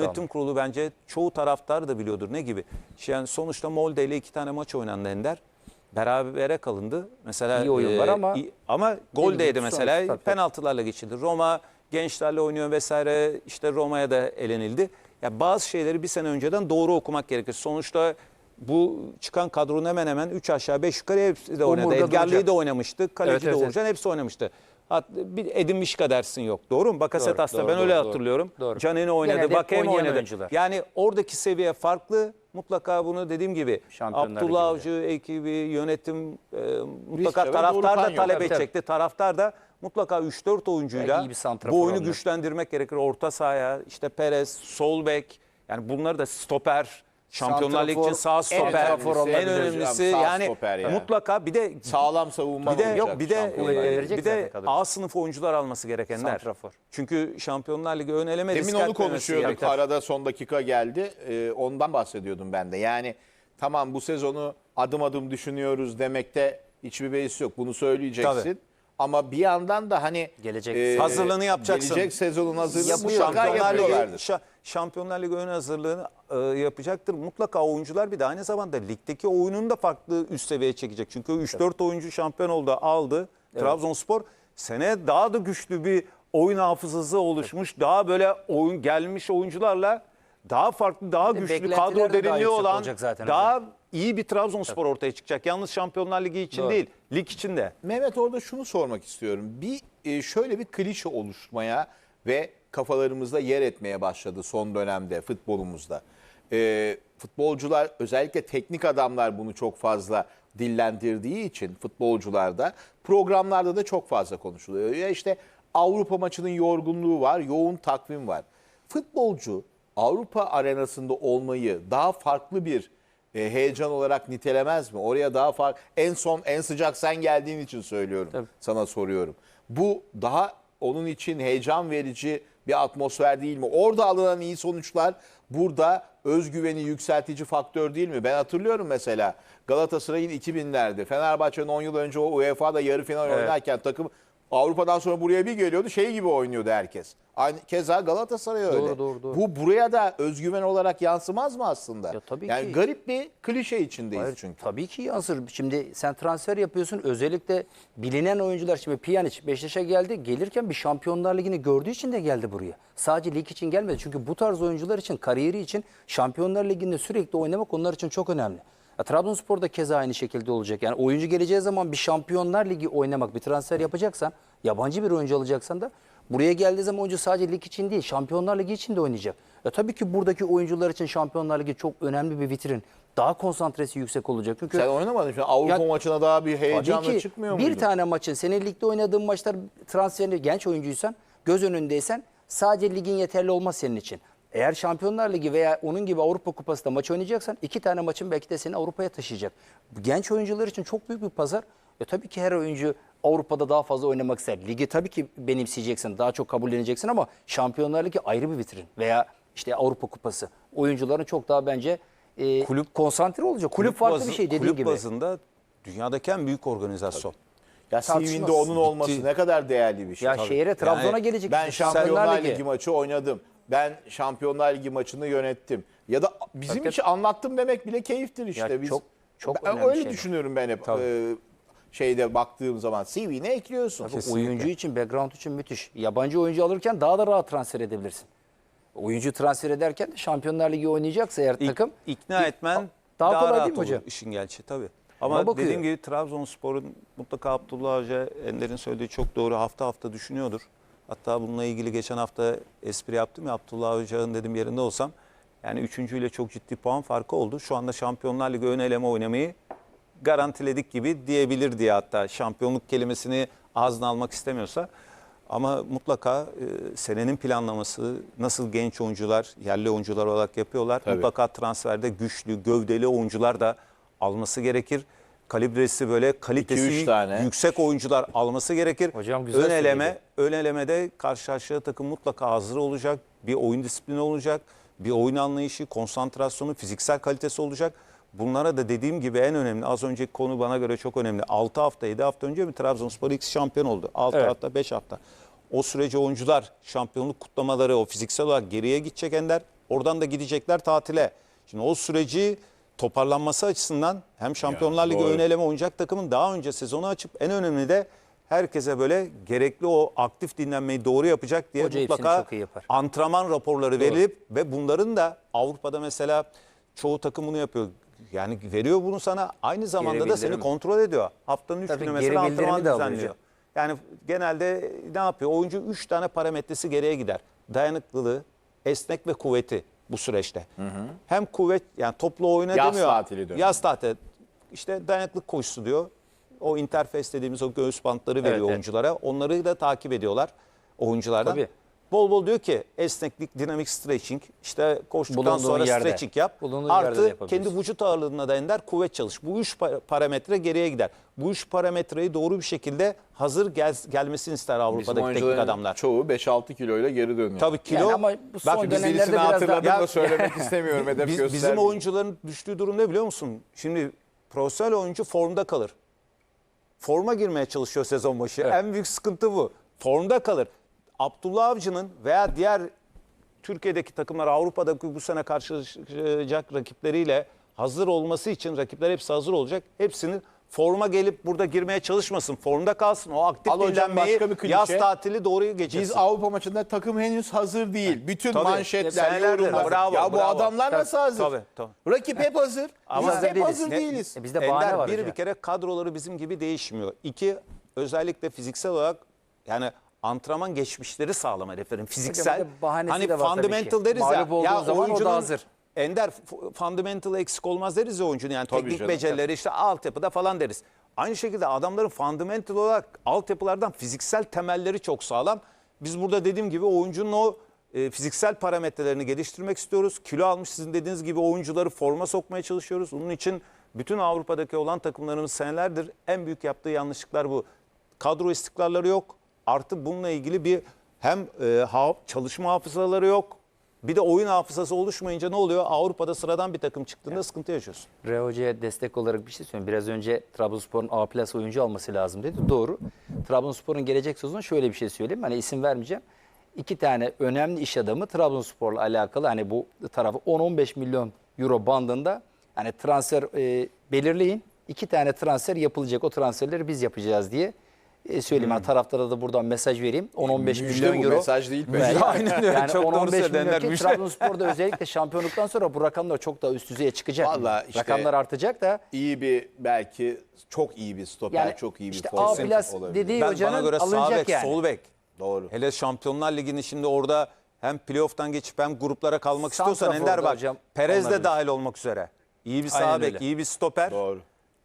Yönetim kurulu bence çoğu taraftar da biliyordur ne gibi. Yani sonuçta Molde ile iki tane maç oynandı Ender. Berabere kalındı. Mesela İyi oyun var ama- iyi- ama gol gibi değdi sonuç, mesela. tabii, tabii. penaltılarla geçildi. Roma gençlerle oynuyor vesaire. İşte Roma'ya da elenildi. Ya bazı şeyleri bir sene önceden doğru okumak gerekir. Sonuçta bu çıkan kadronun hemen hemen 3 aşağı 5 yukarı hepsi de oynadı. Omurga duracak. da oynamıştı. Kaleci Evet, evet, de evet. Uğurcan hepsi oynamıştı. Hat, bir Edin Mişka dersin yok. Doğru mu? Bakasetas'ta Doğru, ben doğru, öyle doğru. hatırlıyorum. Doğru. Canini oynadı, Genelde oynayan oynadı. oyuncular. Yani oradaki seviye farklı. Mutlaka bunu dediğim gibi Şampiyonlar Abdullah Ligi'nde. Avcı ekibi, yönetim e, mutlaka ve taraftar da yok. talep Tabii, edecekti. Taraftar da mutlaka 3-4 oyuncuyla iyi bir santrafor bu oyunu güçlendirmek gerekir. Orta sahaya işte Perez, sol bek yani bunları da stoper Şampiyonlar Ligi için sağ en stoper en olabilir önemlisi yani, stoper yani. mutlaka bir de Sağlam savunma bir de olacak yok bir de e, bir de. A sınıf oyuncular alması gerekenler. Santrafor. Çünkü Şampiyonlar Ligi ön eleme Demin onu konuşuyorduk. gerekir. Arada son dakika geldi. Ee, ondan bahsediyordum ben de. Yani tamam bu sezonu adım adım düşünüyoruz demekte hiçbir beis yok. Bunu söyleyeceksin. Tabii. Ama bir yandan da hani Gelecek Hazırlığını yapacaksın. Gelecek sezonun hazırlığını Yapıyor. mutlaka Şampiyonlar Ligi, yapıyorlardır. Şa- Şampiyonlar Ligi ön hazırlığını e, yapacaktır. Mutlaka oyuncular bir de aynı zamanda ligdeki oyununu da farklı üst seviyeye çekecek. Çünkü 3-4 oyuncu şampiyon oldu, aldı. Trabzonspor sene daha da güçlü bir oyun hafızası oluşmuş. Daha böyle oyun gelmiş oyuncularla daha farklı, daha de güçlü beklentiler kadro daha derinliği yüksek olan olacak zaten daha iyi bir Trabzonspor ortaya çıkacak. Yalnız Şampiyonlar Ligi için Doğru. değil, lig için de. Mehmet orada şunu sormak istiyorum. Bir e, şöyle bir klişe oluşmaya ve kafalarımızda yer etmeye başladı son dönemde futbolumuzda. E, futbolcular özellikle teknik adamlar bunu çok fazla dillendirdiği için futbolcularda programlarda da çok fazla konuşuluyor. Ya işte Avrupa maçının yorgunluğu var, yoğun takvim var. Futbolcu Avrupa arenasında olmayı daha farklı bir e, heyecan olarak nitelemez mi? Oraya daha fark en son en sıcak sen geldiğin için söylüyorum. Tabii. Sana soruyorum. Bu daha onun için heyecan verici bir atmosfer değil mi? Orada alınan iyi sonuçlar burada özgüveni yükseltici faktör değil mi? Ben hatırlıyorum mesela Galatasaray'ın 2000'lerde Fenerbahçe'nin 10 yıl önce o UEFA'da yarı final Evet. oynarken takım Avrupa'dan sonra buraya bir geliyordu şey gibi oynuyordu herkes. Aynı keza Galatasaray öyle. Doğru, doğru, doğru. Bu buraya da özgüven olarak yansımaz mı aslında? Ya tabii yani ki. garip bir klişe içindeyiz Hayır, çünkü. Tabii ki hazır. Şimdi sen transfer yapıyorsun. Özellikle bilinen oyuncular. Şimdi Pjanic Beşiktaş'a geldi. Gelirken bir Şampiyonlar Ligi'ni gördüğü için de geldi buraya. Sadece lig için gelmedi. Çünkü bu tarz oyuncular için, kariyeri için Şampiyonlar Ligi'nde sürekli oynamak onlar için çok önemli. Ya, Trabzonspor'da keza aynı şekilde olacak. Yani oyuncu geleceği zaman bir Şampiyonlar Ligi oynamak, bir transfer yapacaksan, yabancı bir oyuncu alacaksan da buraya geldiği zaman oyuncu sadece lig için değil, Şampiyonlar Ligi için de oynayacak. Ya tabii ki buradaki oyuncular için Şampiyonlar Ligi çok önemli bir vitrin. Daha konsantresi yüksek olacak. Çünkü Sen oynamadın şimdi Avrupa Ya- maçına daha bir heyecanla Tabii ki çıkmıyor bir muydun? tane maçın senin ligde oynadığın maçlar transferinde genç oyuncuysan göz önündeysen sadece ligin yeterli olmaz senin için. Eğer Şampiyonlar Ligi veya onun gibi Avrupa Kupası'nda maç oynayacaksan iki tane maçın belki de seni Avrupa'ya taşıyacak. Genç oyuncular için çok büyük bir pazar. E tabii ki her oyuncu Avrupa'da daha fazla oynamak ister. Ligi tabii ki benimseyeceksin, daha çok kabulleneceksin ama Şampiyonlar Ligi ayrı bir vitrin. Veya işte Avrupa Kupası. Oyuncuların çok daha bence e, kulüp konsantre olacak. Kulüp, farklı bazı- bir şey dediğin kulüp gibi. bazında dünyadaki en büyük organizasyon. Ya Tartışmaz. CV'nde onun olması Bitti. ne kadar değerli bir şey. Ya şehre Trabzon'a Yani gelecek. Ben. Şampiyonlar Ligi. Ligi maçı oynadım. Ben Şampiyonlar Ligi maçını yönettim. Ya da bizim Hakikaten. için anlattım demek bile keyiftir işte. Ya Biz, çok- çok ben önemli öyle şeyler. düşünüyorum ben hep. Tabii. e, şeyde baktığım zaman CV'ne ekliyorsun. Kesinlikle. Oyuncu için, background için müthiş. Yabancı oyuncu alırken daha da rahat transfer edebilirsin. Oyuncu transfer ederken de Şampiyonlar Ligi oynayacaksa eğer İk- takım ikna etmen daha daha, kolay rahat değil mi olur hocam? işin gelçi tabii. Ama dediğim gibi Trabzonspor'un mutlaka Abdullah Hoca Ender'in söylediği çok doğru hafta hafta düşünüyordur. Hatta bununla ilgili geçen hafta espri yaptım ya Abdullah Hoca'nın dedim yerinde olsam. Yani üçüncüyle çok ciddi puan farkı oldu. Şu anda Şampiyonlar Ligi ön eleme oynamayı garantiledik gibi diyebilir diye hatta şampiyonluk kelimesini ağzına almak istemiyorsa. Ama mutlaka e, senenin planlaması nasıl genç oyuncular, yerli oyuncular olarak yapıyorlar. Tabii. Mutlaka transferde güçlü, gövdeli oyuncular da alması gerekir. Kalibresi böyle kalitesi tane. yüksek oyuncular alması gerekir. Hocam güzel ön eleme, söyledi. ön elemede karşı karşıya takım mutlaka hazır olacak. Bir oyun disiplini olacak. Bir oyun anlayışı, konsantrasyonu, fiziksel kalitesi olacak. Bunlara da dediğim gibi en önemli, az önceki konu bana göre çok önemli. 6 hafta, 7 hafta önce mi Trabzonspor X şampiyon oldu? 6 Evet. hafta, 5 hafta. O sürece oyuncular şampiyonluk kutlamaları o fiziksel olarak geriye gidecek Ender. Oradan da gidecekler tatile. Şimdi o süreci toparlanması açısından hem Şampiyonlar Ligi doğru. ön eleme oynayacak takımın daha önce sezonu açıp en önemli de herkese böyle gerekli o aktif dinlenmeyi doğru yapacak diye Hoca mutlaka çok iyi yapar. antrenman raporları verilip ve bunların da Avrupa'da mesela çoğu takım bunu yapıyor. Yani veriyor bunu sana aynı zamanda da seni kontrol ediyor. Haftanın 3 Tabii, günü geri mesela bildirimi antrenman de alıyor düzenliyor. hocam. Yani genelde ne yapıyor? Oyuncu 3 tane parametresi geriye gider. Dayanıklılığı, esnek ve kuvveti bu süreçte. Hem kuvvet yani toplu oyuna Yaz demiyor. tatili dönemi. Yaz tatili. İşte dayanıklık koşusu diyor. O interfez dediğimiz o göğüs bantları veriyor evet. oyunculara. Onları da takip ediyorlar oyunculardan. Tabii. Bol bol diyor ki esneklik, dinamik stretching, işte koştuktan Bulunduğun sonra yerde. stretching yap. Bulunduğun yerde de Artı yapabilirsin. kendi vücut ağırlığına da ender kuvvet çalış. Bu üç pa- parametre geriye gider. Bu üç parametreyi doğru bir şekilde hazır gel- gelmesini ister Bizim Avrupa'daki teknik oyuncuların adamlar. çoğu 5-6 kiloyla geri dönüyor. Tabii kilo. Yani ama bu son Bak biz dönemlerde Birisini biraz daha- hatırladım da Ya- söylemek istemiyorum. Hedef Biz, bizim göstermeyeyim. oyuncuların düştüğü durum ne biliyor musun? Şimdi profesyonel oyuncu formda kalır. Forma girmeye çalışıyor sezon başı. En büyük sıkıntı bu. Formda kalır. Abdullah Avcı'nın veya diğer Türkiye'deki takımlar Avrupa'daki bu sene karşılaşacak rakipleriyle hazır olması için rakipler hepsi hazır olacak. Hepsinin forma gelip burada girmeye çalışmasın. Formda kalsın. O aktif Al hocam, dinlenmeyi başka bir klişe. yaz tatili doğru geçirsin. Biz Avrupa maçında takım henüz hazır değil. Bütün Tabii. manşetler, Senelerdir. yorumlar. Bravo, ya bu bravo. adamlar Tabii, nasıl hazır? tabii, tabii. Rakip hep hazır. Ama Biz hazır hep değiliz. hazır Ne- değiliz. E bizde bahane Ender, var bir hocam. bir kere kadroları bizim gibi değişmiyor. İki özellikle fiziksel olarak yani antrenman geçmişleri sağlam heriflerin fiziksel. bahanesi hani de tabii fundamental deriz ya. Mağlup ya zaman o da oyuncunun- hazır. Ender fundamental eksik olmaz deriz ya oyuncunun yani Tabii teknik canım. becerileri işte altyapıda falan deriz. Aynı şekilde adamların fundamental olarak altyapılardan fiziksel temelleri çok sağlam. Biz burada dediğim gibi oyuncunun o e, fiziksel parametrelerini geliştirmek istiyoruz. Kilo almış sizin dediğiniz gibi oyuncuları forma sokmaya çalışıyoruz. Bunun için bütün Avrupa'daki olan takımlarımız senelerdir en büyük yaptığı yanlışlıklar bu. Kadro istikrarları yok. Artı bununla ilgili bir hem e, ha- çalışma hafızaları yok. Bir de oyun hafızası oluşmayınca ne oluyor? Avrupa'da sıradan bir takım çıktığında sıkıntı yaşıyorsun. Re Hoca'ya destek olarak bir şey söyleyeyim. Biraz önce Trabzonspor'un A plus oyuncu alması lazım dedi. Doğru. Trabzonspor'un gelecek sezonu şöyle bir şey söyleyeyim. Hani isim vermeyeceğim. İki tane önemli iş adamı Trabzonspor'la alakalı hani bu tarafı 10-15 milyon euro bandında hani transfer e, belirleyin. İki tane transfer yapılacak. O transferleri biz yapacağız diye e, söyleyeyim. Yani taraftara da buradan mesaj vereyim. 10-15 Müjde milyon bu, euro. mesaj değil Ve- bence. Aynen öyle. Yani Çok doğru 10-15 söyledi milyon Ender, ki. Trabzonspor'da özellikle şampiyonluktan sonra bu rakamlar çok daha üst düzeye çıkacak. Vallahi işte- Rakamlar artacak da İyi bir belki çok iyi bir stoper, yani çok iyi bir işte forvet olabilir. dediği Ben hocanın bana göre sağ bek, yani. sol bek. Doğru. Hele Şampiyonlar Ligi'nin şimdi orada hem playoff'tan geçip hem gruplara kalmak istiyorsan Santrafor'da Ender bak. hocam Perez de dahil olmak üzere. İyi bir sağ bek, iyi bir stoper, Doğru.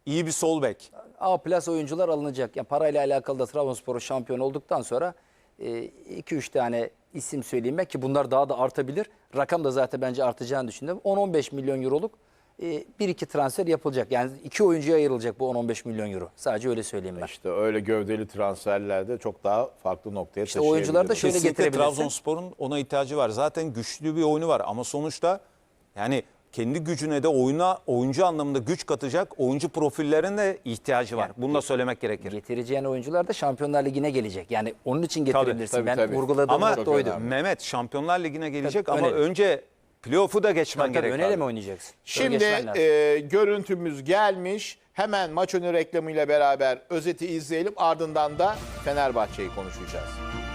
iyi bir sol bek. A plus oyuncular alınacak. Yani parayla alakalı da Trabzonspor şampiyon olduktan sonra 2-3 tane isim söyleyeyim ben ki bunlar daha da artabilir. Rakam da zaten bence artacağını düşünüyorum. 10-15 milyon euroluk e, bir iki transfer yapılacak. Yani iki oyuncuya ayrılacak bu 10-15 milyon euro. Sadece öyle söyleyeyim ben. İşte öyle gövdeli transferlerde çok daha farklı noktaya İşte oyuncular da şöyle Kesinlikle getirebilirsin. Trabzonspor'un ona ihtiyacı var. Zaten güçlü bir oyunu var ama sonuçta yani kendi gücüne de oyuna oyuncu anlamında güç katacak oyuncu profillerine ihtiyacı var. Bunu da söylemek gerekir. Getireceğin oyuncular da Şampiyonlar Ligi'ne gelecek. Yani onun için getirebilirsin. tabii, ben tabii. vurguladığım Ama oydu. Mehmet Şampiyonlar Ligi'ne gelecek Tabii, ama öyle. önce playoff'u da geçmen Tabii tabii gerek. ön ele abi. mi oynayacaksın? Şimdi geçmen lazım. e, görüntümüz gelmiş. Hemen maç önü reklamıyla beraber özeti izleyelim. Ardından da Fenerbahçe'yi konuşacağız.